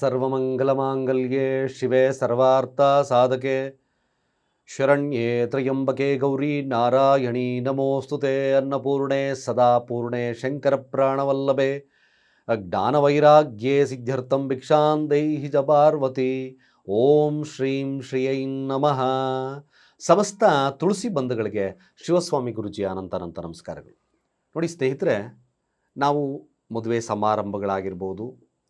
ಸರ್ವಮಂಗಲಮಾಂಗಲ್ಯೆ ಶಿವೆ ಸರ್ವಾರ್ಥ ಸಾಧಕೆ. ಶರಣ್ಯೆ ತ್ರಯಂಬಕೆ ಗೌರಿ ನಾರಾಯಣಿ ನಮೋಸ್ತುತೆ ಅನ್ನಪೂರ್ಣೆ ಸದಾ ಪೂರ್ಣೆ ಶಂಕರ ಪ್ರಾಣವಲ್ಲಭೆ. ಜ್ಞಾನವೈರಾಗ್ಯೇ ಸಿದ್ಧ್ಯರ್ಥಂ ಭಿಕ್ಷಾಂ ದೈಹಿ ಚ ಪಾರ್ವತಿ. ಓಂ ಶ್ರೀಂ ಶ್ರೀಯೈ ನಮಃ. ಸಮಸ್ತ ತುಳಸಿ ಬಂಧುಗಳಿಗೆ ಶಿವಸ್ವಾಮಿ ಗುರುಜಿ ಅನಂತ ನಮಸ್ಕಾರಗಳು. ನೋಡಿ ಸ್ನೇಹಿತರೆ, ನಾವು ಮದುವೆ ಸಮಾರಂಭಗಳಾಗಿರ್ಬೋದು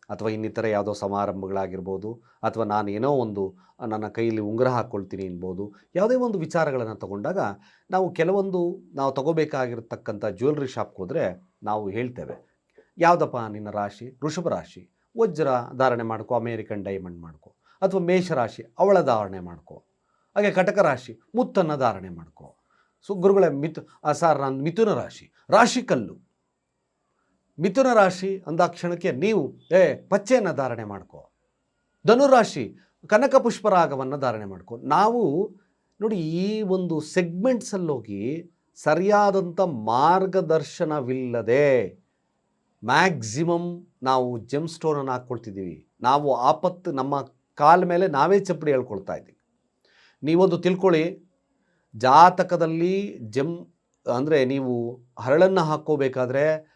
ಅಥವಾ ಇನ್ನಿತರ ಯಾವುದೋ ಸಮಾರಂಭಗಳಾಗಿರ್ಬೋದು ಅಥವಾ ನಾನು ಏನೋ ಒಂದು ನನ್ನ ಕೈಯಲ್ಲಿ ಉಂಗುರ ಹಾಕ್ಕೊಳ್ತೀನಿ ಅನ್ಬೋದು ಯಾವುದೇ ಒಂದು ವಿಚಾರಗಳನ್ನು ತಗೊಂಡಾಗ ನಾವು ಕೆಲವೊಂದು ನಾವು ತಗೋಬೇಕಾಗಿರ್ತಕ್ಕಂಥ ಜ್ಯುವೆಲ್ರಿ ಶಾಪ್ಗೆ ಹೋದರೆ ನಾವು ಹೇಳ್ತೇವೆ. ಯಾವುದಪ್ಪ ನಿನ್ನ ರಾಶಿ? ವೃಷಭ ರಾಶಿ. ವಜ್ರ ಧಾರಣೆ ಮಾಡ್ಕೊ, ಅಮೇರಿಕನ್ ಡೈಮಂಡ್ ಮಾಡ್ಕೊ. ಅಥವಾ ಮೇಷರಾಶಿ ಅವಳ ಧಾರಣೆ ಮಾಡ್ಕೊ. ಹಾಗೆ ಕಟಕ ರಾಶಿ, ಮುತ್ತನ್ನು ಧಾರಣೆ ಮಾಡ್ಕೊ. ಸೊ, ಗುರುಗಳ, ಮಿಥು ಸರ್, ನಾನು ಮಿಥುನ ರಾಶಿ. ರಾಶಿ ಕಲ್ಲು. ಮಿಥುನ ರಾಶಿ ಅಂದಾಕ್ಷಣಕ್ಕೆ ನೀವು, ಏ, ಪಚ್ಚೆಯನ್ನು ಧಾರಣೆ ಮಾಡ್ಕೋ. ಧನುರಾಶಿ ಕನಕ ಪುಷ್ಪರಾಗವನ್ನು ಧಾರಣೆ ಮಾಡ್ಕೋ. ನಾವು, ನೋಡಿ, ಈ ಒಂದು ಸೆಗ್ಮೆಂಟ್ಸಲ್ಲೋಗಿ ಸರಿಯಾದಂಥ ಮಾರ್ಗದರ್ಶನವಿಲ್ಲದೆ ಮ್ಯಾಕ್ಸಿಮಮ್ ನಾವು ಜೆಮ್ ಸ್ಟೋನನ್ನು ಹಾಕ್ಕೊಳ್ತಿದ್ದೀವಿ. ನಾವು ಆಪತ್ತು, ನಮ್ಮ ಕಾಲ ಮೇಲೆ ನಾವೇ ಚಪ್ಪಡಿ ಹೇಳ್ಕೊಳ್ತಾ ಇದ್ದೀವಿ. ನೀವೊಂದು ತಿಳ್ಕೊಳ್ಳಿ, ಜಾತಕದಲ್ಲಿ ಜೆಮ್ ಅಂದರೆ ನೀವು ಹರಳನ್ನು ಹಾಕ್ಕೋಬೇಕಾದ್ರೆ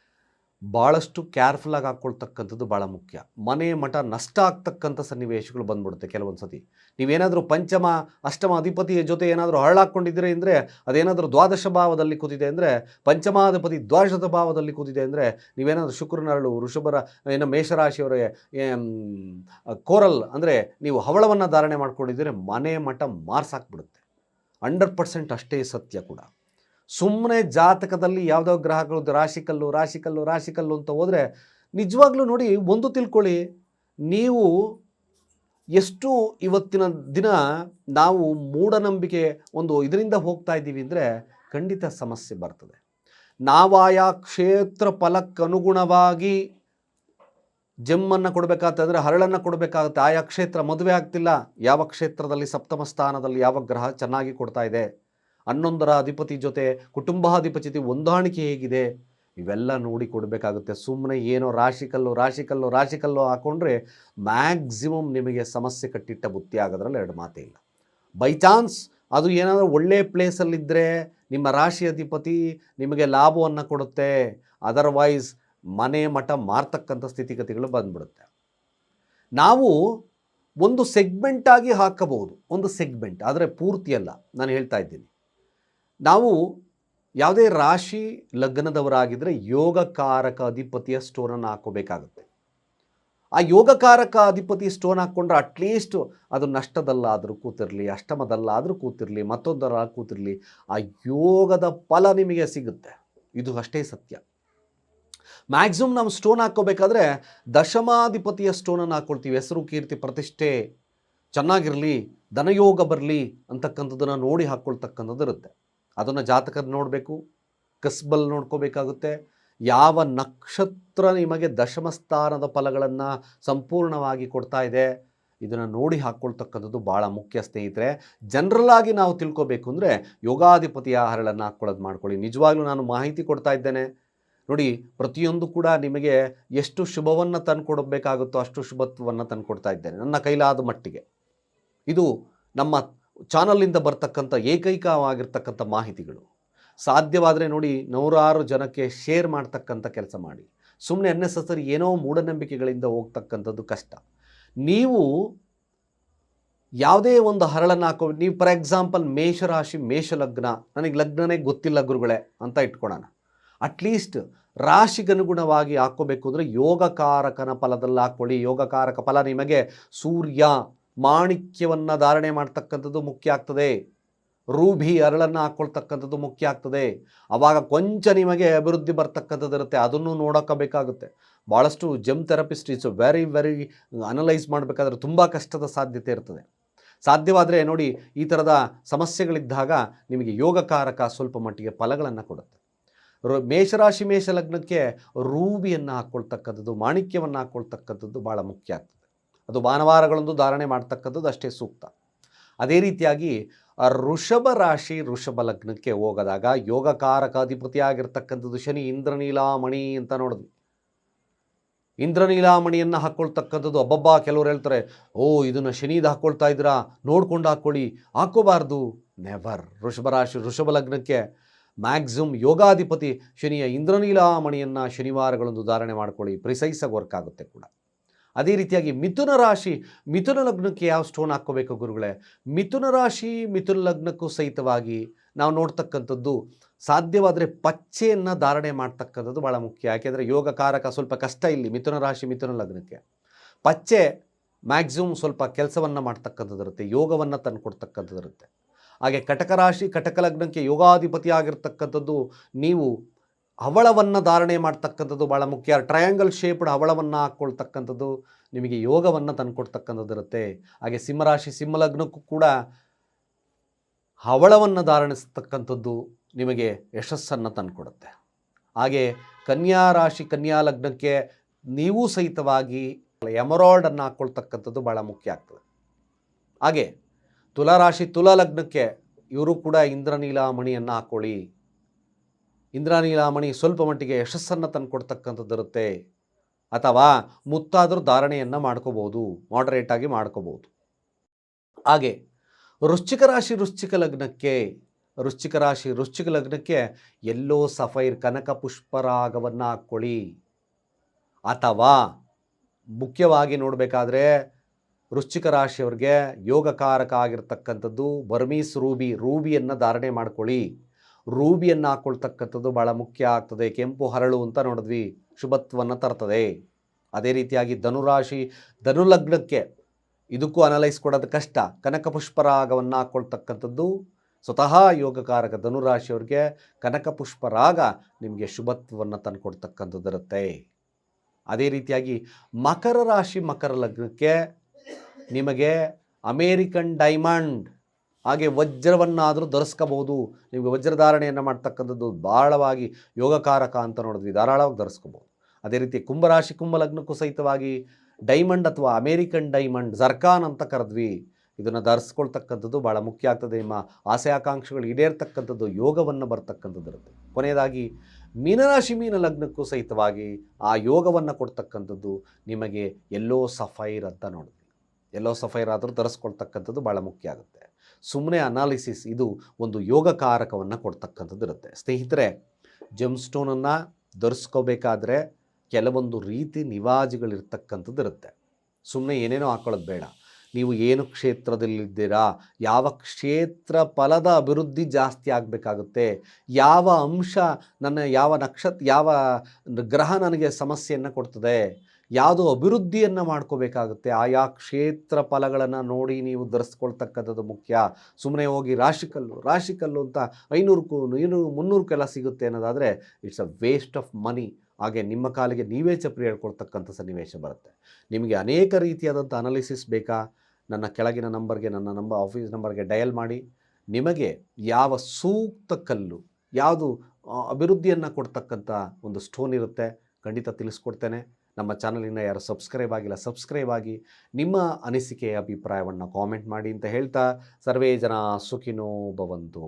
ಭಾಳಷ್ಟು ಕೇರ್ಫುಲ್ಲಾಗಿ ಹಾಕ್ಕೊಳ್ತಕ್ಕಂಥದ್ದು ಭಾಳ ಮುಖ್ಯ. ಮನೆ ಮಠ ನಷ್ಟ ಆಗ್ತಕ್ಕಂಥ ಸನ್ನಿವೇಶಗಳು ಬಂದ್ಬಿಡುತ್ತೆ ಕೆಲವೊಂದು ಸತಿ ನೀವೇನಾದರೂ ಪಂಚಮ, ಅಷ್ಟಮ, ಅಧಿಪತಿಯ ಜೊತೆ ಏನಾದರೂ ಹರಳಾಕ್ಕೊಂಡಿದ್ದೀರಿ ಅಂದರೆ, ಅದೇನಾದರೂ ದ್ವಾದಶ ಭಾವದಲ್ಲಿ ಕೂತಿದೆ ಅಂದರೆ, ಪಂಚಮಾಧಿಪತಿ ದ್ವಾದಶದ ಭಾವದಲ್ಲಿ ಕೂತಿದೆ ಅಂದರೆ, ನೀವೇನಾದರೂ ಶುಕ್ರನರಳು, ವೃಷಭರ ಏನೋ ಮೇಷರಾಶಿಯವರ ಕೋರಲ್ ಅಂದರೆ ನೀವು ಹವಳವನ್ನು ಧಾರಣೆ ಮಾಡ್ಕೊಂಡಿದ್ದರೆ, ಮನೆ ಮಠ ಮಾರ್ಸಾಕ್ಬಿಡುತ್ತೆ ಹಂಡ್ರೆಡ್ ಪರ್ಸೆಂಟ್ ಅಷ್ಟೇ ಸತ್ಯ ಕೂಡ. ಸುಮ್ಮನೆ ಜಾತಕದಲ್ಲಿ ಯಾವುದೋ ಗ್ರಹಗಳು ರಾಶಿಕಲ್ಲು ರಾಶಿಕಲ್ಲು ರಾಶಿಕಲ್ಲು ಅಂತ ಹೋದರೆ ನಿಜವಾಗ್ಲೂ ನೋಡಿ ಒಂದು ತಿಳ್ಕೊಳ್ಳಿ. ನೀವು ಎಷ್ಟು ಇವತ್ತಿನ ದಿನ ನಾವು ಮೂಢನಂಬಿಕೆ ಒಂದು ಇದರಿಂದ ಹೋಗ್ತಾ ಇದ್ದೀವಿ ಅಂದರೆ ಖಂಡಿತ ಸಮಸ್ಯೆ ಬರ್ತದೆ. ನಾವಾಯಾ ಕ್ಷೇತ್ರ ಫಲಕ್ಕನುಗುಣವಾಗಿ ಜಮ್ಮನ್ನು ಕೊಡಬೇಕಾಗ್ತದೆ, ಹರಳನ್ನು ಕೊಡಬೇಕಾಗುತ್ತೆ. ಆಯಾ ಕ್ಷೇತ್ರ ಮದುವೆ ಆಗ್ತಿಲ್ಲ. ಯಾವ ಕ್ಷೇತ್ರದಲ್ಲಿ ಸಪ್ತಮ ಸ್ಥಾನದಲ್ಲಿ ಯಾವ ಗ್ರಹ ಚೆನ್ನಾಗಿ ಕೊಡ್ತಾ ಇದೆ? ಹನ್ನೊಂದರ ಅಧಿಪತಿ ಜೊತೆ ಕುಟುಂಬಾಧಿಪತಿ ಹೊಂದಾಣಿಕೆ ಹೇಗಿದೆ? ಇವೆಲ್ಲ ನೋಡಿ ಕೊಡಬೇಕಾಗುತ್ತೆ. ಸುಮ್ಮನೆ ಏನೋ ರಾಶಿಕಲ್ಲು ರಾಶಿಕಲ್ಲು ರಾಶಿಕಲ್ಲು ಹಾಕೊಂಡ್ರೆ ಮ್ಯಾಕ್ಸಿಮಮ್ ನಿಮಗೆ ಸಮಸ್ಯೆ ಕಟ್ಟಿಟ್ಟ ಬುತ್ತಿ ಆಗೋದ್ರಲ್ಲಿ ಎರಡು ಮಾತೇ ಇಲ್ಲ. ಬೈ ಚಾನ್ಸ್ ಅದು ಏನಾದರೂ ಒಳ್ಳೆ ಪ್ಲೇಸಲ್ಲಿದ್ದರೆ ನಿಮ್ಮ ರಾಶಿ ಅಧಿಪತಿ ನಿಮಗೆ ಲಾಭವನ್ನು ಕೊಡುತ್ತೆ. ಅದರ್ವೈಸ್ ಮನೆ ಮಠ ಮಾರ್ತಕ್ಕಂಥ ಸ್ಥಿತಿಗತಿಗಳು ಬಂದ್ಬಿಡುತ್ತೆ. ನಾವು ಒಂದು ಸೆಗ್ಮೆಂಟಾಗಿ ಹಾಕಬಹುದು. ಒಂದು ಸೆಗ್ಮೆಂಟ್, ಆದರೆ ಪೂರ್ತಿಯಲ್ಲ ನಾನು ಹೇಳ್ತಾ ಇದ್ದೀನಿ. ನಾವು ಯಾವುದೇ ರಾಶಿ ಲಗ್ನದವರಾಗಿದ್ದರೆ ಯೋಗಕಾರಕ ಅಧಿಪತಿಯ ಸ್ಟೋನನ್ನು ಹಾಕೋಬೇಕಾಗುತ್ತೆ ಆ ಯೋಗಕಾರಕ ಅಧಿಪತಿ ಸ್ಟೋನ್ ಹಾಕ್ಕೊಂಡ್ರೆ ಅಟ್ಲೀಸ್ಟ್ ಅದು ನಷ್ಟದಲ್ಲಾದರೂ ಕೂತಿರಲಿ, ಅಷ್ಟಮದಲ್ಲಾದರೂ ಕೂತಿರಲಿ, ಮತ್ತೊಂದರ ಕೂತಿರಲಿ, ಆ ಯೋಗದ ಫಲ ನಿಮಗೆ ಸಿಗುತ್ತೆ. ಇದು ಅಷ್ಟೇ ಸತ್ಯ. ಮ್ಯಾಕ್ಸಿಮಮ್ ನಾವು ಸ್ಟೋನ್ ಹಾಕ್ಕೋಬೇಕಾದ್ರೆ ದಶಮಾಧಿಪತಿಯ ಸ್ಟೋನನ್ನು ಹಾಕ್ಕೊಳ್ತೀವಿ. ಹೆಸರು, ಕೀರ್ತಿ, ಪ್ರತಿಷ್ಠೆ, ಚೆನ್ನಾಗಿರಲಿ, ಧನಯೋಗ ಬರಲಿ ಅಂತಕ್ಕಂಥದ್ದನ್ನು ನೋಡಿ ಹಾಕ್ಕೊಳ್ತಕ್ಕಂಥದ್ದು ಇರುತ್ತೆ ಅದನ್ನು ಜಾತಕ ನೋಡಬೇಕು, ಕಸ್ಬಲ್ ನೋಡ್ಕೋಬೇಕಾಗುತ್ತೆ. ಯಾವ ನಕ್ಷತ್ರ ನಿಮಗೆ ದಶಮಸ್ಥಾನದ ಫಲಗಳನ್ನು ಸಂಪೂರ್ಣವಾಗಿ ಕೊಡ್ತಾ ಇದೆ, ಇದನ್ನು ನೋಡಿ ಹಾಕ್ಕೊಳ್ತಕ್ಕಂಥದ್ದು ಭಾಳ ಮುಖ್ಯ ಸ್ನೇಹಿತರೆ. ಜನರಲ್ ಆಗಿ ನಾವು ತಿಳ್ಕೊಬೇಕು ಅಂದರೆ ಯೋಗಾಧಿಪತಿಯ ಆಹಾರಗಳನ್ನು ಹಾಕ್ಕೊಳ್ಳೋದು ಮಾಡ್ಕೊಳ್ಳಿ. ನಿಜವಾಗ್ಲೂ ನಾನು ಮಾಹಿತಿ ಕೊಡ್ತಾ ಇದ್ದೇನೆ. ನೋಡಿ, ಪ್ರತಿಯೊಂದು ಕೂಡ ನಿಮಗೆ ಎಷ್ಟು ಶುಭವನ್ನು ತಂದುಕೊಡಬೇಕಾಗುತ್ತೋ ಅಷ್ಟು ಶುಭತ್ವವನ್ನು ತಂದುಕೊಡ್ತಾ ಇದ್ದೇನೆ. ನನ್ನ ಕೈಲಾದ ಮಟ್ಟಿಗೆ. ಇದು ನಮ್ಮ ಚಾನಲಿಂದ ಬರ್ತಕ್ಕಂಥ ಏಕೈಕವಾಗಿರ್ತಕ್ಕಂಥ ಮಾಹಿತಿಗಳು. ಸಾಧ್ಯವಾದರೆ ನೋಡಿ ನೂರಾರು ಜನಕ್ಕೆ ಶೇರ್ ಮಾಡ್ತಕ್ಕಂಥ ಕೆಲಸ ಮಾಡಿ. ಸುಮ್ಮನೆ ಅನ್ನೆಸಸರಿ ಏನೋ ಮೂಢನಂಬಿಕೆಗಳಿಂದ ಹೋಗ್ತಕ್ಕಂಥದ್ದು ಕಷ್ಟ. ನೀವು ಯಾವುದೇ ಒಂದು ಹರಳನ್ನು ಹಾಕೋ, ನೀವು ಫಾರ್ ಎಕ್ಸಾಂಪಲ್ ಮೇಷರಾಶಿ ಮೇಷ ಲಗ್ನ ನನಗೆ ಲಗ್ನನೇ ಗೊತ್ತಿಲ್ಲ ಗುರುಗಳೇ ಅಂತ ಇಟ್ಕೊಳ್ಳೋಣ ಅಟ್ಲೀಸ್ಟ್ ರಾಶಿಗನುಗುಣವಾಗಿ ಹಾಕೋಬೇಕು ಅಂದರೆ ಯೋಗಕಾರಕನ ಫಲದಲ್ಲಿ ಹಾಕ್ಕೊಳ್ಳಿ ಯೋಗಕಾರಕ ಫಲ ನಿಮಗೆ ಸೂರ್ಯ ಮಾಣಿಕ್ಯವನ್ನು ಧಾರಣೆ ಮಾಡ್ತಕ್ಕಂಥದ್ದು ಮುಖ್ಯ ಆಗ್ತದೆ. ರೂಬಿ ಅರಳನ್ನು ಹಾಕ್ಕೊಳ್ತಕ್ಕಂಥದ್ದು ಮುಖ್ಯ ಆಗ್ತದೆ. ಆವಾಗ ಕೊಂಚ ನಿಮಗೆ ಅಭಿವೃದ್ಧಿ ಬರ್ತಕ್ಕಂಥದ್ದು ಇರುತ್ತೆ. ಅದನ್ನು ನೋಡೋಕಬೇಕಾಗುತ್ತೆ ಭಾಳಷ್ಟು ಜಮ್ therapist it's very very analyse ಮಾಡಬೇಕಾದ್ರೆ ತುಂಬ ಕಷ್ಟದ ಸಾಧ್ಯತೆ ಇರ್ತದೆ. ಸಾಧ್ಯವಾದರೆ ನೋಡಿ ಈ ಥರದ ಸಮಸ್ಯೆಗಳಿದ್ದಾಗ ನಿಮಗೆ ಯೋಗಕಾರಕ ಸ್ವಲ್ಪ ಮಟ್ಟಿಗೆ ಫಲಗಳನ್ನು ಕೊಡುತ್ತೆ. ಮೇಷರಾಶಿ ಮೇಷ ಲಗ್ನಕ್ಕೆ ರೂಬಿಯನ್ನು ಹಾಕ್ಕೊಳ್ತಕ್ಕಂಥದ್ದು ಮಾಣಿಕ್ಯವನ್ನು ಹಾಕ್ಕೊಳ್ತಕ್ಕಂಥದ್ದು ಭಾಳ ಮುಖ್ಯ ಆಗ್ತದೆ. ಅದು ಭಾನುವಾರಗಳಂದು ಧಾರಣೆ ಮಾಡ್ತಕ್ಕಂಥದ್ದು ಅಷ್ಟೇ ಸೂಕ್ತ. ಅದೇ ರೀತಿಯಾಗಿ ಋಷಭ ರಾಶಿ ಋಷಭ ಲಗ್ನಕ್ಕೆ ಹೋಗದಾಗ ಯೋಗಕಾರಕ ಅಧಿಪತಿ ಆಗಿರ್ತಕ್ಕಂಥದ್ದು ಶನಿ, ಇಂದ್ರನೀಲಾಮಣಿ ಅಂತ ನೋಡಿದ್ವಿ. ಇಂದ್ರನೀಲಾಮಣಿಯನ್ನು ಹಾಕ್ಕೊಳ್ತಕ್ಕಂಥದ್ದು ಅಬ್ಬಬ್ಬಾ ಕೆಲವ್ರು ಹೇಳ್ತಾರೆ, ಓ, ಇದನ್ನು ಶನಿದು ಹಾಕ್ಕೊಳ್ತಾ ಇದ್ದೀರಾ? ನೋಡ್ಕೊಂಡು ಹಾಕ್ಕೊಳ್ಳಿ ಹಾಕ್ಕೋಬಾರ್ದು ನೆವರ್ ರಾಶಿ ಋಷಭ ಲಗ್ನಕ್ಕೆ ಮ್ಯಾಕ್ಸಿಮಮ್ ಯೋಗಾಧಿಪತಿ ಶನಿಯ ಇಂದ್ರನೀಲಾಮಣಿಯನ್ನು ಶನಿವಾರಗಳೊಂದು ಧಾರಣೆ ಮಾಡ್ಕೊಳ್ಳಿ. ಪ್ರಿಸೈಸಾಗಿ ವರ್ಕ್ ಆಗುತ್ತೆ ಕೂಡ. ಅದೇ ರೀತಿಯಾಗಿ ಮಿಥುನ ರಾಶಿ, ಮಿಥುನ ಲಗ್ನಕ್ಕೆ ಯಾವ ಸ್ಟೋನ್ ಹಾಕ್ಕೋಬೇಕು ಗುರುಗಳೇ? ಮಿಥುನ ರಾಶಿ, ಮಿಥುನ ಲಗ್ನಕ್ಕೂ ಸಹಿತವಾಗಿ ನಾವು ನೋಡ್ತಕ್ಕಂಥದ್ದು ಸಾಧ್ಯವಾದರೆ ಪಚ್ಚೆಯನ್ನು ಧಾರಣೆ ಮಾಡ್ತಕ್ಕಂಥದ್ದು ಭಾಳ ಮುಖ್ಯ. ಯಾಕೆಂದರೆ ಯೋಗಕಾರಕ ಸ್ವಲ್ಪ ಕಷ್ಟ ಇಲ್ಲಿ ಮಿಥುನ ರಾಶಿ, ಮಿಥುನ ಲಗ್ನಕ್ಕೆ. ಪಚ್ಚೆ ಮ್ಯಾಕ್ಸಿಮಮ್ ಸ್ವಲ್ಪ ಕೆಲಸವನ್ನು ಮಾಡ್ತಕ್ಕಂಥದ್ದಿರುತ್ತೆ, ಯೋಗವನ್ನು ತಂದು ಇರುತ್ತೆ ಹಾಗೆ ಕಟಕ ರಾಶಿ, ಕಟಕ ಲಗ್ನಕ್ಕೆ ಯೋಗಾಧಿಪತಿ ಆಗಿರ್ತಕ್ಕಂಥದ್ದು ನೀವು ಹವಳವನ್ನು ಧಾರಣೆ ಮಾಡ್ತಕ್ಕಂಥದ್ದು ಭಾಳ ಮುಖ್ಯ. ಟ್ರಯಾಂಗಲ್ ಶೇಪ್ಡ್ ಹವಳವನ್ನು ಹಾಕ್ಕೊಳ್ತಕ್ಕಂಥದ್ದು ನಿಮಗೆ ಯೋಗವನ್ನು ತಂದುಕೊಡ್ತಕ್ಕಂಥದ್ದು ಇರುತ್ತೆ. ಹಾಗೆ ಸಿಂಹರಾಶಿ ಸಿಂಹಲಗ್ನಕ್ಕೂ ಕೂಡ ಹವಳವನ್ನು ಧಾರಣಿಸ್ತಕ್ಕಂಥದ್ದು ನಿಮಗೆ ಯಶಸ್ಸನ್ನು ತಂದುಕೊಡುತ್ತೆ. ಹಾಗೆ ಕನ್ಯಾ ರಾಶಿ, ಕನ್ಯಾ ಲಗ್ನಕ್ಕೆ ನೀವು ಸಹಿತವಾಗಿ ಎಮರಾಲ್ಡನ್ನು ಹಾಕ್ಕೊಳ್ತಕ್ಕಂಥದ್ದು ಭಾಳ ಮುಖ್ಯ ಆಗ್ತದೆ. ಹಾಗೆ ತುಲಾರಾಶಿ ತುಲಾ ಲಗ್ನಕ್ಕೆ ಇವರು ಕೂಡ ಇಂದ್ರನೀಲಾಮಣಿಯನ್ನು ಹಾಕ್ಕೊಳ್ಳಿ ಇಂದ್ರನೀಲಾಮಣಿ ಸ್ವಲ್ಪ ಮಟ್ಟಿಗೆ ಯಶಸ್ಸನ್ನು ತಂದು ಇರುತ್ತೆ. ಅಥವಾ ಮುತ್ತಾದರೂ ಧಾರಣೆಯನ್ನು ಮಾಡ್ಕೋಬೋದು ಮಾಡರೇಟಾಗಿ ಮಾಡ್ಕೋಬೋದು. ಹಾಗೆ ವೃಶ್ಚಿಕ ರಾಶಿ, ವೃಶ್ಚಿಕ ಲಗ್ನಕ್ಕೆ, ವೃಶ್ಚಿಕ ರಾಶಿ, ವೃಶ್ಚಿಕ ಲಗ್ನಕ್ಕೆ ಎಲ್ಲೋ ಸಫೈರ್, ಕನಕ ಪುಷ್ಪರಾಗವನ್ನು ಹಾಕ್ಕೊಳ್ಳಿ. ಅಥವಾ ಮುಖ್ಯವಾಗಿ ನೋಡಬೇಕಾದ್ರೆ ವೃಶ್ಚಿಕ ರಾಶಿಯವ್ರಿಗೆ ಯೋಗಕಾರಕ ಆಗಿರ್ತಕ್ಕಂಥದ್ದು ಬರ್ಮೀಸ್ ರೂಬಿ, ರೂಬಿಯನ್ನು ಧಾರಣೆ ಮಾಡ್ಕೊಳ್ಳಿ. ರೂಬಿಯನ್ನು ಹಾಕ್ಕೊಳ್ತಕ್ಕಂಥದ್ದು ಭಾಳ ಮುಖ್ಯ ಆಗ್ತದೆ. ಕೆಂಪು ಹರಳು ಅಂತ ನೋಡಿದ್ವಿ, ಶುಭತ್ವವನ್ನು ತರ್ತದೆ. ಅದೇ ರೀತಿಯಾಗಿ ಧನುರಾಶಿ, ಧನುಲಗ್ನಕ್ಕೆ ಇದಕ್ಕೂ ಅನಲೈಸ್ ಕೊಡೋದು ಕಷ್ಟ. ಕನಕ ಪುಷ್ಪರಾಗವನ್ನು ಹಾಕ್ಕೊಳ್ತಕ್ಕಂಥದ್ದು ಸ್ವತಃ ಯೋಗಕಾರಕ ಧನುರಾಶಿಯವ್ರಿಗೆ ಕನಕ ಪುಷ್ಪರಾಗ ನಿಮಗೆ ಶುಭತ್ವವನ್ನು ತಂದುಕೊಡ್ತಕ್ಕಂಥದ್ದು ಇರುತ್ತೆ ಅದೇ ರೀತಿಯಾಗಿ ಮಕರ ರಾಶಿ, ಮಕರ ಲಗ್ನಕ್ಕೆ ನಿಮಗೆ ಅಮೇರಿಕನ್ ಡೈಮಂಡ್ ಹಾಗೆ ವಜ್ರವನ್ನಾದರೂ ಧರಿಸ್ಕೋಬೋದು. ನಿಮಗೆ ವಜ್ರಧಾರಣೆಯನ್ನು ಮಾಡ್ತಕ್ಕಂಥದ್ದು ಬಹಳವಾಗಿ ಯೋಗಕಾರಕ ಅಂತ ನೋಡಿದ್ವಿ. ಧಾರಾಳವಾಗಿ ಧರಿಸ್ಕೋಬೋದು. ಅದೇ ರೀತಿ ಕುಂಭರಾಶಿ ಕುಂಭಲಗ್ನಕ್ಕೂ ಸಹಿತವಾಗಿ ಡೈಮಂಡ್ ಅಥವಾ ಅಮೇರಿಕನ್ ಡೈಮಂಡ್ ಜರ್ಕಾನ್ ಅಂತ ಕರೆದ್ವಿ. ಇದನ್ನು ಧರಿಸ್ಕೊಳ್ತಕ್ಕಂಥದ್ದು ಭಾಳ ಮುಖ್ಯ ಆಗ್ತದೆ. ನಿಮ್ಮ ಆಸೆ ಆಕಾಂಕ್ಷೆಗಳು ಈಡೇರ್ತಕ್ಕಂಥದ್ದು ಯೋಗವನ್ನು ಬರ್ತಕ್ಕಂಥದ್ದು ಇರುತ್ತೆ ಕೊನೆಯದಾಗಿ ಮೀನರಾಶಿ ಮೀನ ಲಗ್ನಕ್ಕೂ ಸಹಿತವಾಗಿ ಆ ಯೋಗವನ್ನು ಕೊಡ್ತಕ್ಕಂಥದ್ದು ನಿಮಗೆ ಎಲ್ಲೋ ಸಫೈರ್ ಅಂತ ನೋಡಿದ್ವಿ. ಎಲ್ಲೋ ಸಫೈರ್ ಆದರೂ ಧರಿಸ್ಕೊಳ್ತಕ್ಕಂಥದ್ದು ಭಾಳ ಮುಖ್ಯ ಆಗುತ್ತೆ. ಸುಮ್ಮನೆ ಅನಾಲಿಸಿಸ್ ಇದು ಒಂದು ಯೋಗಕಾರಕವನ್ನು ಕೊಡ್ತಕ್ಕಂಥದ್ದು ಇರುತ್ತೆ. ಸ್ನೇಹಿತರೆ ಜಮ್ಸ್ಟೋನನ್ನು ಧರಿಸ್ಕೋಬೇಕಾದ್ರೆ ಕೆಲವೊಂದು ರೀತಿ ನಿವಾಜಿಗಳಿರ್ತಕ್ಕಂಥದ್ದು ಇರುತ್ತೆ. ಸುಮ್ಮನೆ ಏನೇನೋ ಹಾಕೊಳ್ಳೋದು ಬೇಡ. ನೀವು ಏನು ಕ್ಷೇತ್ರದಲ್ಲಿದ್ದೀರಾ, ಯಾವ ಕ್ಷೇತ್ರ ಫಲದ ಅಭಿವೃದ್ಧಿ ಜಾಸ್ತಿ ಆಗಬೇಕಾಗುತ್ತೆ, ಯಾವ ಅಂಶ ನನ್ನ, ಯಾವ ನಕ್ಷತ್ರ ಯಾವ ಗ್ರಹ ನನಗೆ ಸಮಸ್ಯೆಯನ್ನು ಕೊಡ್ತದೆ ಯಾವುದು ಅಭಿವೃದ್ಧಿಯನ್ನು ಮಾಡ್ಕೋಬೇಕಾಗುತ್ತೆ. ಆಯಾ ಕ್ಷೇತ್ರ ಫಲಗಳನ್ನು ನೋಡಿ ನೀವು ಧರಿಸ್ಕೊಳ್ತಕ್ಕಂಥದ್ದು ಮುಖ್ಯ. ಸುಮ್ಮನೆ ಹೋಗಿ ರಾಶಿಕಲ್ಲು ರಾಶಿಕಲ್ಲು ಅಂತ ಐನೂರಕ್ಕೂ ಐನೂರು ಮುನ್ನೂರಕ್ಕೆಲ್ಲ ಸಿಗುತ್ತೆ ಅನ್ನೋದಾದರೆ it's a waste of money. ಹಾಗೆ ನಿಮ್ಮ ಕಾಲಿಗೆ ನೀವೇ ಚಪ್ರಿ ಹೇಳ್ಕೊಳ್ತಕ್ಕಂಥ ಸನ್ನಿವೇಶ ಬರುತ್ತೆ. ನಿಮಗೆ ಅನೇಕ ರೀತಿಯಾದಂಥ ಅನಾಲಿಸಿಸ್ ಬೇಕಾ? ನನ್ನ ಕೆಳಗಿನ ನಂಬರ್ಗೆ, ನನ್ನ ನಂಬರ್ ಆಫೀಸ್ ನಂಬರ್ಗೆ ಡಯಲ್ ಮಾಡಿ. ನಿಮಗೆ ಯಾವ ಸೂಕ್ತ ಕಲ್ಲು, ಯಾವುದು ಅಭಿವೃದ್ಧಿಯನ್ನು ಕೊಡ್ತಕ್ಕಂಥ ಒಂದು ಸ್ಟೋನ್ ಇರುತ್ತೆ ಖಂಡಿತ ತಿಳಿಸ್ಕೊಡ್ತೇನೆ. ನಮ್ಮ ಚಾನಲಿನ ಯಾರು ಸಬ್ಸ್ಕ್ರೈಬ್ ಆಗಿಲ್ಲ, ಸಬ್ಸ್ಕ್ರೈಬ್ ಆಗಿ ನಿಮ್ಮ ಅನಿಸಿಕೆಯ ಅಭಿಪ್ರಾಯವನ್ನು ಕಾಮೆಂಟ್ ಮಾಡಿ ಅಂತ ಹೇಳ್ತಾ, ಸರ್ವೇ ಜನ ಸುಖಿನೋ ಭವಂತು.